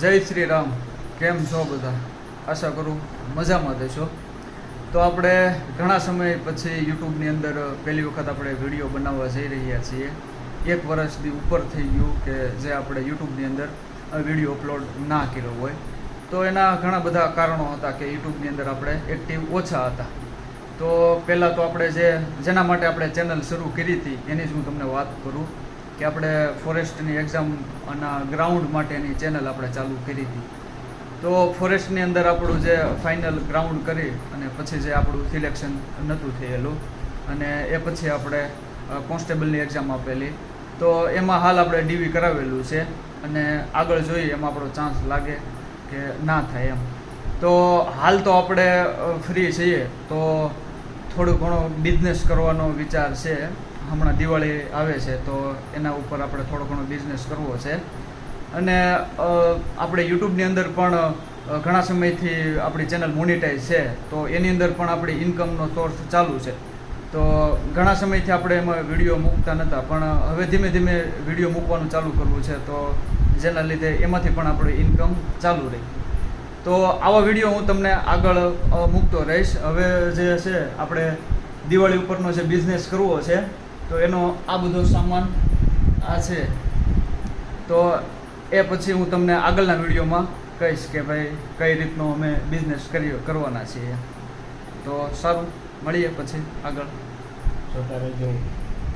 જય શ્રી રામ. કેમ છો બધા? આશા કરું મજામાં દેશો તો આપણે ઘણા સમય પછી યુટ્યુબની અંદર પહેલી વખત આપણે વીડિયો બનાવવા જઈ રહ્યા છીએ. એક વર્ષથી ઉપર થઈ ગયું કે જે આપણે યુટ્યુબની અંદર વીડિયો અપલોડ ના કર્યો હોય. તો એના ઘણા બધા કારણો હતા કે યુટ્યુબની અંદર આપણે એક્ટિવ ઓછા હતા. તો પહેલાં તો આપણે જે, જેના માટે આપણે ચેનલ શરૂ કરી હતી, એની જ હું તમને વાત કરું. કે આપણે ફોરેસ્ટની એક્ઝામ અને ગ્રાઉન્ડ માટેની ચેનલ આપણે ચાલુ કરી હતી. તો ફોરેસ્ટની અંદર આપણું જે ફાઇનલ ગ્રાઉન્ડ કરી અને પછી જે આપણું સિલેક્શન નહોતું થયેલું અને એ પછી આપણે કોન્સ્ટેબલની એક્ઝામ આપેલી. તો એમાં હાલ આપણે ડીવી કરાવેલું છે અને આગળ જોઈએ એમાં આપણો ચાન્સ લાગે કે ના થાય એમ. તો હાલ તો આપણે ફ્રી છીએ. તો થોડું ઘણો બિઝનેસ કરવાનો વિચાર છે. હમણાં દિવાળી આવે છે, તો એના ઉપર આપણે થોડો ઘણો બિઝનેસ કરવો છે. અને આપણે યુટ્યુબની અંદર પણ ઘણા સમયથી આપણી ચેનલ મોનિટાઈઝ છે, તો એની અંદર પણ આપણી ઇન્કમનો સોર્સ ચાલુ છે. તો ઘણા સમયથી આપણે એમાં વીડિયો મૂકતા નહોતા પણ હવે ધીમે ધીમે વીડિયો મૂકવાનું ચાલુ કરવું છે, તો જેના લીધે એમાંથી પણ આપણી ઇન્કમ ચાલુ રહી. તો આવા વીડિયો હું તમને આગળ મૂકતો રહીશ. હવે જે છે, આપણે દિવાળી ઉપરનો જે બિઝનેસ કરવો છે તો એનો આ બધો સામાન આ છે. તો એ પછી હું તમને આગળના વિડીયોમાં કહીશ કે ભાઈ કઈ રીતનો અમે બિઝનેસ કરીએ, કરવાના છીએ. તો સારું, મળીએ પછી આગળ. જોતા રહેજો